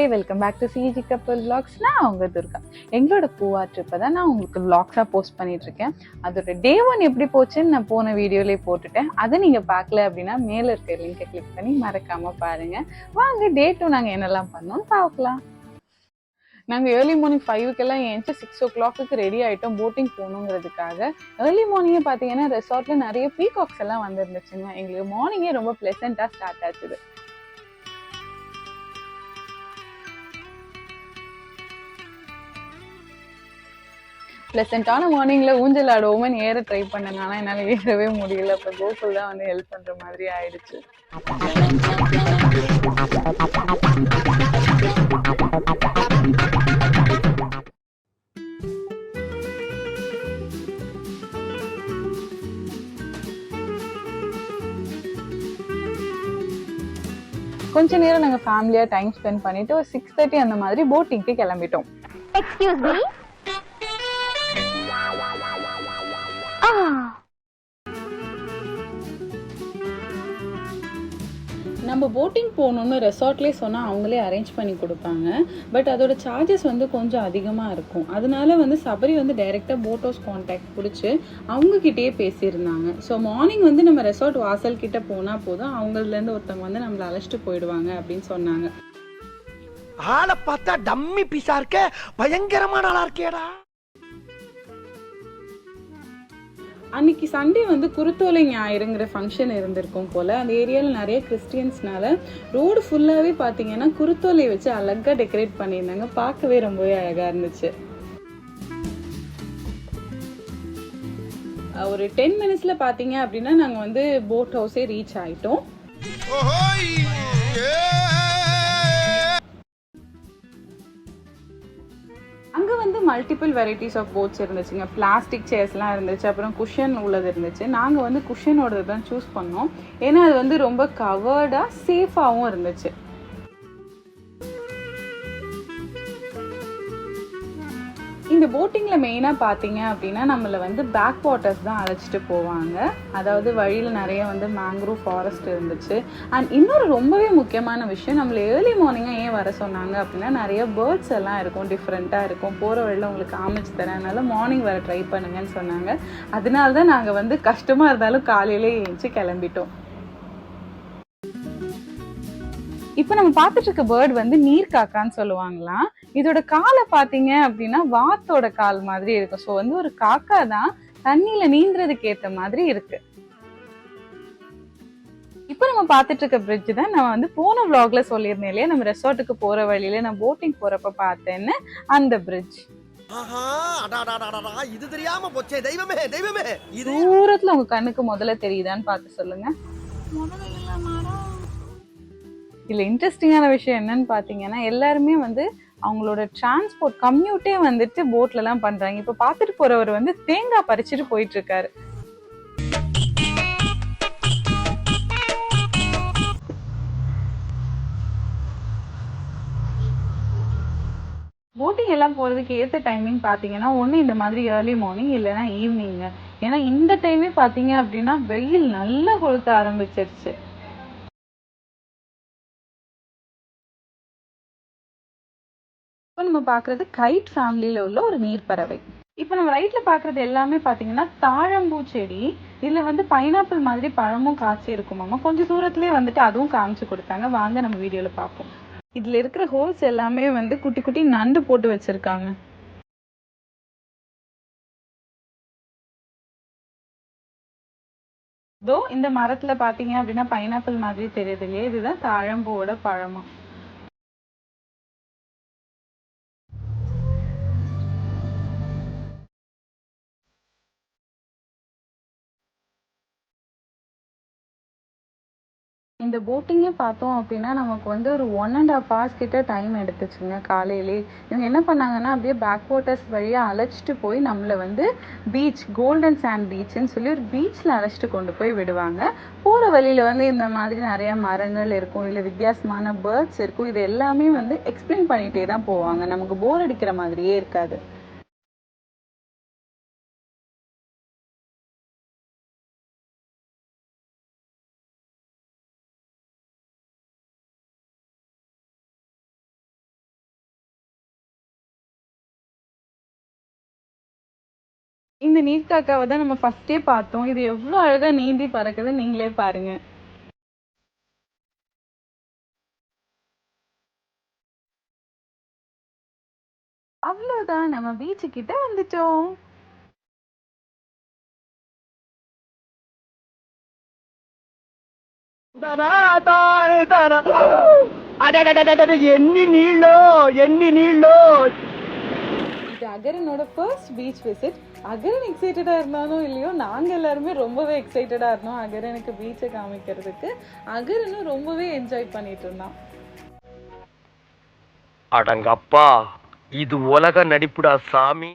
Hi welcome back to CG கப்பல் vlogs. நான் உங்க துர்கா. எங்களோட பூவா ட்ரிப்பை தான் நான் உங்களுக்கு vlogs-ஆ போஸ்ட் பண்ணிட்டு இருக்கேன். அதோட டே ஒன் எப்படி போச்சுன்னு நான் போன வீடியோலேயே போட்டுட்டேன். அதை நீங்க பார்க்கல அப்படின்னா மேலே இருக்க லிங்கை கிளிக் பண்ணி மறக்காம பாருங்க. வாங்க டே டூ நாங்கள் என்னெல்லாம் பண்ணோம்னு பார்க்கலாம். நாங்கள் ஏர்லி மார்னிங் ஃபைவுக்கெல்லாம் ஏஞ்சி சிக்ஸ் ஓ கிளாக்கு ரெடி ஆயிட்டோம் போட்டிங் போகணுங்கிறதுக்காக. ஏர்லி மார்னிங்கே பார்த்தீங்கன்னா ரெசார்ட்ல நிறைய பீகாக்ஸ் எல்லாம் வந்துருந்துச்சுங்க. எங்களுக்கு மார்னிங்கே ரொம்ப ப்ளசண்ட்டாக ஸ்டார்ட் ஆச்சுது. ப்ளசண்ட்டான மார்னிங்ல ஊஞ்சல் ஆடுவோம்னு ஏற ட்ரை பண்ணேன். ஆனால் என்னால் ஏறவே முடியல. அப்புறம் கோகுல் தான் வந்து ஹெல்ப் பண்ற மாதிரி ஆயிடுச்சு. கொஞ்ச நேரம் நாங்கள் ஃபேமிலியாக டைம் ஸ்பெண்ட் பண்ணிட்டு ஒரு சிக்ஸ் தேர்ட்டி அந்த மாதிரி போட்டிங்க்கு கிளம்பிட்டோம். எக்ஸ்கியூஸ் மீ நம்ம போட்டிங் போகணுன்னு ரெசார்ட்லேயே சொன்னால் அவங்களே அரேஞ்ச் பண்ணி கொடுப்பாங்க. பட் அதோட சார்ஜஸ் வந்து கொஞ்சம் அதிகமாக இருக்கும். அதனால வந்து சபரி வந்து டைரெக்டாக போட் ஹவுஸ் கான்டாக்ட் பிடிச்சி அவங்கக்கிட்டேயே பேசியிருந்தாங்க. ஸோ மார்னிங் வந்து நம்ம ரெசார்ட் வாசல் கிட்டே போனால் போதும் அவங்கலேருந்து ஒருத்தவங்க வந்து நம்மளை அழைச்சிட்டு போயிடுவாங்க அப்படின்னு சொன்னாங்க. ஆளை பார்த்தா டம்மி பீஸா இருக்க பயங்கரமான ஆளா இருக்கேடா. அன்னைக்கு சண்டே வந்து குருத்தோலை ஞாயிறுங்கிற ஃபங்க்ஷன் இருந்திருக்கும் போல் அந்த ஏரியாவில் நிறைய கிறிஸ்டியன்ஸ்னால ரோடு ஃபுல்லாகவே பார்த்தீங்கன்னா குருத்தோலை வச்சு அழகாக டெக்கரேட் பண்ணியிருந்தாங்க. பார்க்கவே ரொம்பவே அழகாக இருந்துச்சு. ஒரு டென் மினிட்ஸில் பார்த்தீங்க அப்படின்னா நாங்கள் வந்து போட் ஹவுஸே ரீச் ஆயிட்டோம். மல்டிபிள் வெரைட்டிஸ் ஆஃப் போட்ஸ் இருந்துச்சுங்க. பிளாஸ்டிக் சேர்ஸ்லாம் இருந்துச்சு அப்புறம் குஷன் உள்ளது இருந்துச்சு. நாங்கள் வந்து குஷனோடது தான் சூஸ் பண்ணோம். ஏன்னா அது வந்து ரொம்ப கவர்டாக சேஃபாகவும் இருந்துச்சு. இந்த போட்டிங்கில் மெயினாக பார்த்தீங்க அப்படின்னா நம்மளை வந்து பேக் வாட்டர்ஸ் தான் அழைச்சிட்டு போவாங்க. அதாவது வழியில் நிறைய வந்து மேங்க்ரூவ் ஃபாரஸ்ட் இருந்துச்சு. அண்ட் இன்னொரு ரொம்பவே முக்கியமான விஷயம் நம்மளை ஏர்லி மார்னிங்காக ஏன் வர சொன்னாங்க அப்படின்னா நிறைய பேர்ட்ஸ் எல்லாம் இருக்கும் டிஃப்ரெண்ட்டாக இருக்கும். போகிற வழியில் உங்களுக்கு காமிச்சு தரேன். அதனால் மார்னிங் வர ட்ரை பண்ணுங்கன்னு சொன்னாங்க. அதனால தான் நாங்கள் வந்து கஷ்டமாக இருந்தாலும் காலையிலே எழுந்துச்சு கிளம்பிட்டோம். இப்போ நம்ம பார்த்துட்டு இருக்க பேர்ட் வந்து நீர் காக்கான்னு சொல்லுவாங்களாம். இதோட காலை பார்த்தீங்க அப்படின்னா வாத்தோட கால் மாதிரி இருக்கும். ஸோ வந்து ஒரு காக்கா தான் தண்ணியில நீந்துறதுக்கு ஏத்த மாதிரி இருக்கு. இப்போ நம்ம பார்த்துட்டு இருக்க பிரிட்ஜ் தான் நான் வந்து போன vlogல சொல்லியிருந்தேன் இல்லையா? நம்ம ரெசார்ட்டுக்கு போற வழியில நான் போட்டிங் போறப்ப பார்த்தேன்னு அந்த பிரிட்ஜ் ஆஹா அடாடாடாடா இது தெரியாம போச்சே. தெய்வமே தெய்வமே. இது தூரத்துல உங்க கண்ணுக்கு முதல்ல தெரியுதான்னு பார்த்து சொல்லுங்க. இதுல இன்ட்ரெஸ்டிங்கான விஷயம் என்னன்னு பார்த்தீங்கன்னா எல்லாருமே வந்து அவங்களோட டிரான்ஸ்போர்ட் கம்யூட்டே வந்துட்டு போட்ல எல்லாம் பண்றாங்க. இப்ப பாத்துட்டு போறவர் வந்து தேங்காய் பறிச்சுட்டு போயிட்டுருக்காரு. போட்டிங் எல்லாம் போகிறதுக்கு ஏற்ற டைமிங் பார்த்தீங்கன்னா ஒன்று இந்த மாதிரி ஏர்லி மார்னிங் இல்லைன்னா ஈவினிங்கு ஏன்னா இந்த டைமே பார்த்தீங்க அப்படின்னா வெயில் நல்லா கொளுத்த ஆரம்பிச்சிருச்சு. நம்ம பார்க்குறது கைட் ஃபேமிலியில் உள்ள ஒரு நீர்ப்பறவை. இப்போ நம்ம ரைட்டில் பார்க்குறது எல்லாமே பார்த்தீங்கன்னா தாழம்பூ செடி. இதில் வந்து பைனாப்பிள் மாதிரி பழமும் காய்ச்சி இருக்குமாமா கொஞ்சம் தூரத்துலேயே வந்துட்டு அதுவும் காமிச்சு கொடுத்தாங்க. வாங்க நம்ம வீடியோவில் பார்ப்போம். இதில் இருக்கிற ஹோல்ஸ் எல்லாமே வந்து குட்டி குட்டி நண்டு போட்டு வச்சுருக்காங்க. இதோ இந்த மரத்துல பாத்தீங்க அப்படின்னா பைனாப்பிள் மாதிரி தெரியுது இல்லையா? இதுதான் தாழம்பூவோட பழமா. இந்த போட்டிங்கே பார்த்தோம் அப்படின்னா நமக்கு வந்து ஒரு ஒன் அண்ட் ஆஃப் ஹார்ஸ் கிட்ட டைம் எடுத்துச்சுங்க காலையிலே. இவங்க என்ன பண்ணாங்கன்னா அப்படியே பேக் வாட்டர்ஸ் வழியாக அழைச்சிட்டு போய் நம்மளை வந்து பீச் கோல்டன் சாண்ட் பீச்சுன்னு சொல்லி ஒரு பீச்சில் அழைச்சிட்டு கொண்டு போய் விடுவாங்க. போகிற வழியில் வந்து இந்த மாதிரி நிறைய மரங்கள் இருக்கும் இல்லை வித்தியாசமான பேர்ட்ஸ் இருக்கும். இது எல்லாமே வந்து எக்ஸ்பிளைன் பண்ணிகிட்டே தான் போவாங்க. நமக்கு போர் அடிக்கிற மாதிரியே இருக்காது. நீர் காக்காவை தான் நம்ம ஃபஸ்ட்டே பார்த்தோம். இது எவ்வளோ அழகாக நீந்தி பறக்குது நீங்களே பாருங்க. அவ்வளோதான் நம்ம பீச்சு கிட்ட வந்துட்டோம் ఎన్ని நீளோ ఎన్ని நீளோ. இது அகரனோட ஃபர்ஸ்ட் பீச் விசிட் அகரன் எக்ஸைட்டடாக இருந்தாலும் இல்லையோ நாங்க எல்லாருமே ரொம்பவே எக்ஸைட்டடா இருந்தோம் அகரனுக்கு பீச்சை காமிக்கிறதுக்கு. அகரனும் ரொம்பவே என்ஜாய் பண்ணிட்டு இருந்தான். அடங்கப்பா இது உலக நடிப்புடா சாமி.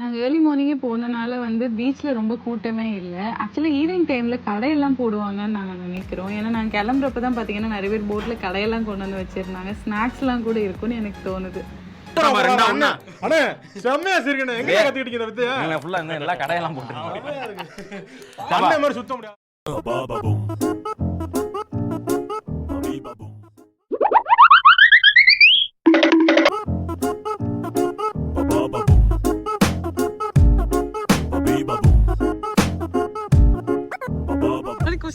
நாங்க ஏர்லி மார்னிங்கே போனனால வந்து பீச்ல ரொம்ப கூட்டமே இல்லை. ஆக்சுவலி ஈவினிங் டைம்ல கடையெல்லாம் போடுவாங்கன்னு நாங்க நினைக்கிறோம். ஏன்னா நாங்க கிளம்புறப்ப தான் பாத்தீங்கன்னா நிறைய பேர் போட்ல கடையெல்லாம் கொண்டு வந்து வச்சிருந்தாங்க. ஸ்நாக்ஸ் எல்லாம் கூட இருக்கும்னு எனக்கு தோணுது. அண்ணே செம்மையா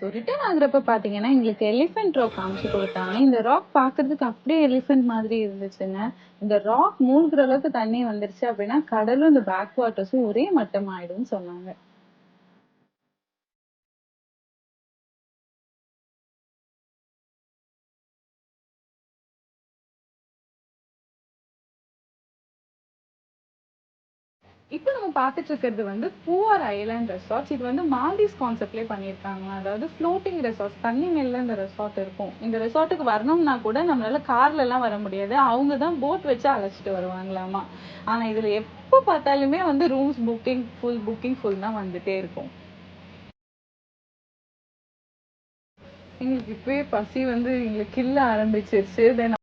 ஸோ ரிட்டர்ன் ஆகுறப்ப பார்த்தீங்கன்னா எங்களுக்கு எலிஃபென்ட் ராக் காமிச்சு கொடுத்தாங்க. இந்த ராக் பார்க்கறதுக்கு அப்படியே எலிஃபென்ட் மாதிரி இருந்துச்சுங்க. இந்த ராக் மூழ்கிற அளவுக்கு தண்ணி வந்துருச்சு அப்படின்னா கடலும் இந்த பேக் வாட்டர்ஸும் ஒரே மட்டம் ஆயிடும்னு சொன்னாங்க. இப்போ நம்ம பார்த்துட்டு இருக்கிறது வந்து பூவார் ஐலாண்ட் ரெசார்ட்ஸ் இது வந்து மால்தீவ்ஸ் கான்செப்ட்லேயே பண்ணியிருக்காங்க. அதாவது ஃப்ளோட்டிங் ரெசார்ட்ஸ் தண்ணி மேல இந்த ரெசார்ட் இருக்கும். இந்த ரெசார்ட்டுக்கு வரணும்னா கூட நம்மளால கார்ல எல்லாம் வர முடியாது. அவங்க தான் போட் வச்சு அழைச்சிட்டு வருவாங்களாமா. ஆனா இதுல எப்போ பார்த்தாலுமே வந்து rooms booking full booking full தான் வந்துட்டே இருக்கும். எங்களுக்கு இப்பவே பசி வந்து எங்களுக்கு கில்ல ஆரம்பிச்சிருச்சு. தென்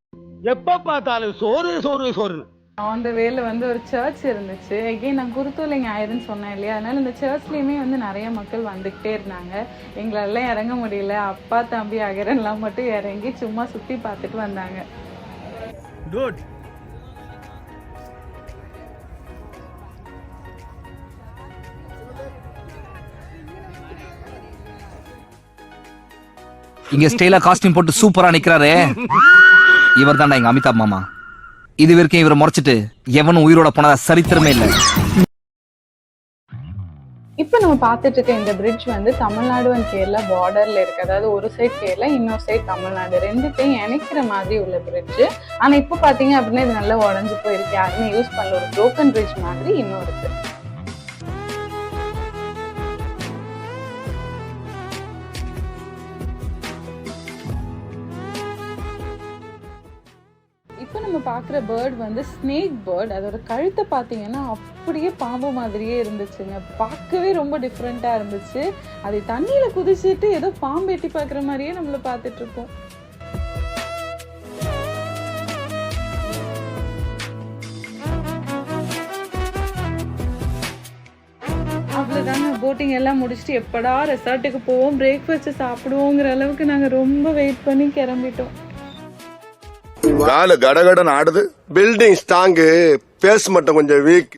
எப்ப பார்த்தாலும் சோறு சோறு சோறு அந்த வேல வந்து ஒரு சர்ச் இருந்துச்சு. எகெயின் நான் குருத்தூலை ஞாயிறுன்னு சொன்னேன் இல்லையா? அதனால இந்த சர்ச்லயுமே வந்து நிறைய மக்கள் வந்துகிட்டே இருந்தாங்க. எங்களெல்லாம் இறங்க முடியல. அப்பா தம்பி அகரன்லாம் மட்டும் இறங்கி சும்மா சுத்தி பார்த்துட்டு வந்தாங்க. குட் இங்க ஸ்டைலா காஸ்டியூம் போட்டு சூப்பரா நிக்கிறாரே. இவர் தான்டா எங்க அமிதாப் மாமா. இது வரைக்கும் இவரை முறைச்சிட்டு எவனும் உயிரோட போனதா சரித்திரமே இல்ல. இப்போ நம்ம பார்த்துட்டு இருக்க இந்த பிரிட்ஜ் வந்து தமிழ்நாடு அண்ட் கேரளா பார்டர்ல இருக்கு. அதாவது ஒரு சைட் கேரளா இன்னொரு சைட் தமிழ்நாடு. ரெண்டுத்தையும் இணைக்கிற மாதிரி உள்ள பிரிட்ஜ் ஆனா இப்போ பாத்தீங்க அப்படின்னா இது நல்லா உடஞ்சு போயிருக்கு. யாருமே யூஸ் பண்ணல. ஒரு ப்ரோக்கன் பிரிட்ஜ் மாதிரி இன்னும் இருக்கு. இப்போ நம்ம பார்க்குற பேர்ட் வந்து ஸ்னேக் பேர்ட் அதோட கழுத்தை பார்த்தீங்கன்னா அப்படியே பாம்பு மாதிரியே இருந்துச்சுங்க. பார்க்கவே ரொம்ப டிஃப்ரெண்ட்டாக இருந்துச்சு. அது தண்ணியில் குதிச்சுட்டு ஏதோ பாம்பு எட்டி பார்க்குற மாதிரியே நம்மளை பார்த்துட்ருப்போம் அவ்வளோதாங்க போட்டிங் எல்லாம் முடிச்சுட்டு எப்படா ரெசார்ட்டுக்கு போவோம் பிரேக்ஃபாஸ்ட்டு சாப்பிடுவோங்கிற அளவுக்கு நாங்கள் ரொம்ப வெயிட் பண்ணி கிளம்பிட்டோம். காலு கடகடன் ஆடுது. பில்டிங் ஸ்ட்ராங்கு பேஸ் மட்டும் கொஞ்சம் வீக்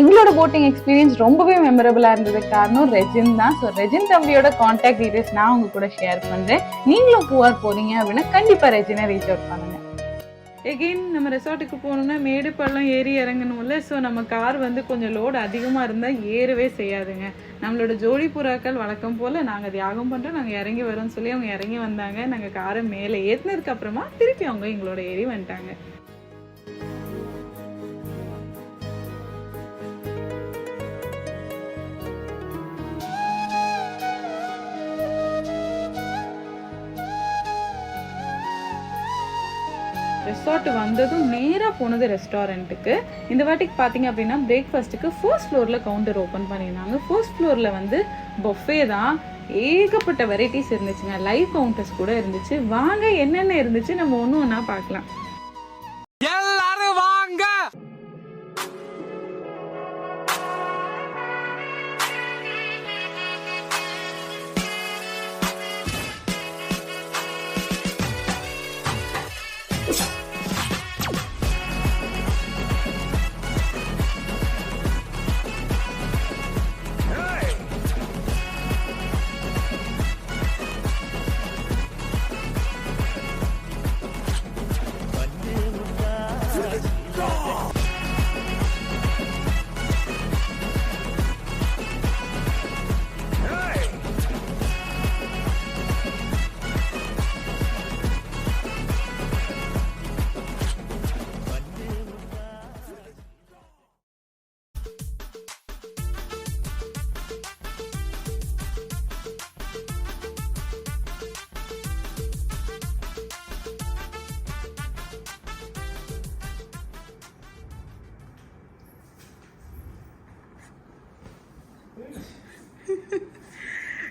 எங்களோட போட்டிங் எக்ஸ்பீரியன்ஸ் ரொம்பவே மெமரபிளா இருந்தது. காரணம் ரெஜின் தான். ஸோ ரெஜின் தம்பியோட காண்டாக்ட் டீடைல்ஸ் நான் உங்க கூட ஷேர் பண்றேன். நீங்களும் பூவார் போறீங்க அப்படின்னா கண்டிப்பா ரெஜினை ரீச் அவுட் பண்ணுங்க. எகெயின் நம்ம ரெசார்ட்டுக்கு போகணும்னா மேடு பள்ளம் ஏறி இறங்கணும்ல. ஸோ நம்ம கார் வந்து கொஞ்சம் லோடு அதிகமாக இருந்தால் ஏறவே செய்யாதுங்க. நம்மளோட ஜோடி புறாக்கள் வழக்கம் போல் நாங்கள் தியாகம் பண்ணுறோம் நாங்கள் இறங்கி வரோம்னு சொல்லி அவங்க இறங்கி வந்தாங்க. நாங்கள் காரை மேலே ஏற்றினதுக்கப்புறமா திருப்பி அவங்க எங்களோட ஏறி வந்துட்டாங்க. ரெசார்ட் வந்ததும் நேராக போனது ரெஸ்டாரண்ட்டுக்கு இந்த வாட்டிக்கு பார்த்தீங்க அப்படின்னா பிரேக்ஃபாஸ்ட்டுக்கு ஃபர்ஸ்ட் ஃப்ளோரில் கவுண்டர் ஓப்பன் பண்ணியிருந்தாங்க. ஃபர்ஸ்ட் ஃப்ளோரில் வந்து பொஃபே தான். ஏகப்பட்ட வெரைட்டிஸ் இருந்துச்சுங்க. லைவ் கவுண்டர்ஸ் கூட இருந்துச்சு. வாங்க என்னென்ன இருந்துச்சு நம்ம ஒன்று ஒன்றா பார்க்கலாம்.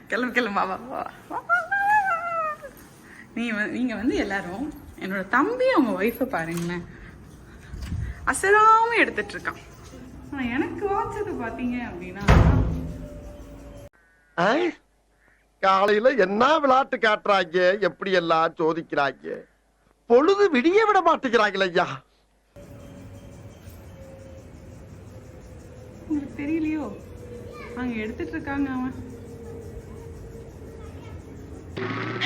கிளம்பு கிளம்பு வா. நீ வ- நீங்க வந்து எல்லாரும் என்னோட தம்பி அவங்க ஒய்ஃபை பாருங்களேன் அசராம எடுத்துட்டு இருக்கான் ஆனா எனக்கு வாட்சது பாத்தீங்க அப்படின்னா? காலையில என்ன விளையாட்டு காட்டுறாங்க எப்படி எல்லாம் சோதிக்கிறாங்க பொழுது விடிய விட மாட்டேங்கிறாங்களே ஐயா தெரியலையோ அங்க எடுத்துட்டு இருக்காங்க அவன்.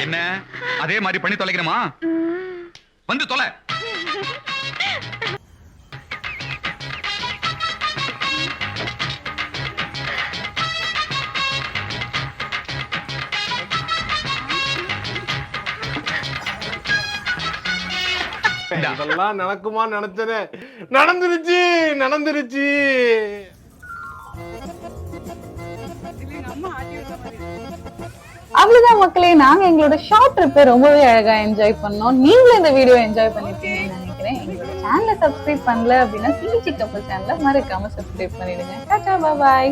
என்ன? அதே மாதிரி பண்ணி தொலைக்கிறோமா வந்து தொலை. இதெல்லாம் நடக்குமா நினைச்சனே. நடந்துருச்சு நடந்துருச்சு. அவ்வளவுதான் மக்களே நாங்க எங்களோட ஷார்ட் ட்ரிப்பை ரொம்பவே அழகா என்ஜாய் பண்ணோம். நீங்களும் இந்த வீடியோ என்ஜாய் பண்ணிருக்கீங்கன்னு நினைக்கிறேன். எங்களோட சேனலை சப்ஸ்கிரைப் பண்ணல அப்படின்னா சிபிசி கப்பல் சேனலை மறக்காம சப்ஸ்கிரைப் பண்ணிடுங்க. டாடா பாய்